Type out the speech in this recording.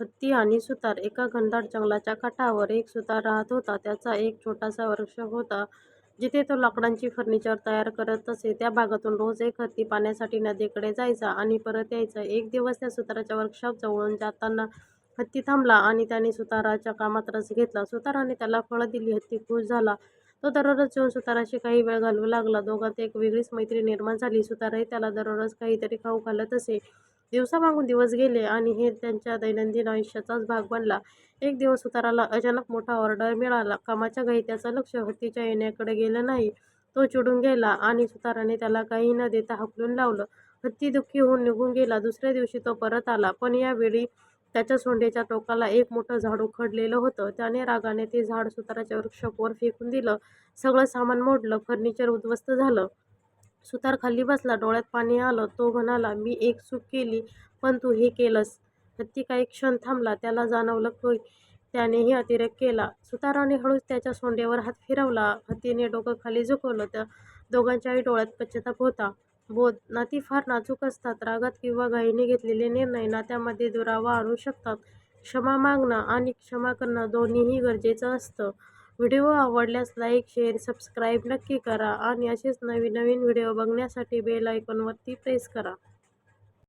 हत्ती आणि सुतार एका घनदाट जंगलाच्या काठावर एक सुतार राहत होता. त्याचा एक छोटासा वर्कशॉप होता जिथे तो लाकडांची फर्निचर तयार करत असे. त्या भागातून रोज एक हत्ती पाण्यासाठी नदीकडे जायचा आणि परत यायचा. एक दिवस त्या सुताराच्या वर्कशॉप जवळून जाताना हत्ती थांबला आणि त्याने सुताराच्या कामात रस घेतला. सुताराने त्याला फळं दिली. हत्ती खुश झाला. तो दररोज येऊन सुताराशी काही वेळ घालवू लागला. दोघांत एक वेगळीच मैत्री निर्माण झाली. सुतारही त्याला दररोज काहीतरी खाऊ घालत असे. दिवसामागून दिवस गेले आणि हे त्यांच्या दैनंदिन आयुष्याचाच भाग बनला. एक दिवस सुताराला अचानक मोठा ऑर्डर मिळाला. कामाच्या घाई त्याचं लक्ष हत्तीच्या येण्याकडे गेलं नाही. तो चिडून गेला आणि सुताराने त्याला काही न देता हाकलून लावलं. हत्ती दुःखी होऊन निघून गेला. दुसऱ्या दिवशी तो परत आला. पण यावेळी त्याच्या सोंडेच्या टोकाला एक मोठं झाड उखडलेलं होतं. त्याने रागाने ते झाड सुताराच्या वृक्षावर फेकून दिलं. सगळं सामान मोडलं. फर्निचर उद्ध्वस्त झालं. सुतार खाली बसला. डोळ्यात पाणी आलं. तो म्हणाला, मी एक चूक केली, पण तू हे केलंस. हत्ती काही क्षण थांबला. त्याला जाणवलं की त्यानेही अतिरेक केला. सुताराने हळूच त्याच्या सोंडेवर हात फिरवला. हत्तीने डोकं खाली झुकवलं. त्या दोघांच्याही डोळ्यात पश्चाताप होता. बोध नाती फार नाजूक असतात. रागात किंवा घाईने घेतलेले निर्णय नात्यामध्ये दुरावा आणू शकतात. क्षमा मागणं आणि क्षमा करणं दोन्हीही गरजेचं असतं. व्हिडिओ आवडल्यास लाईक, शेअर, सबस्क्राईब नक्की करा आणि असेच नवीन नवीन व्हिडिओ बघण्यासाठी बेल आयकॉनवरती प्रेस करा.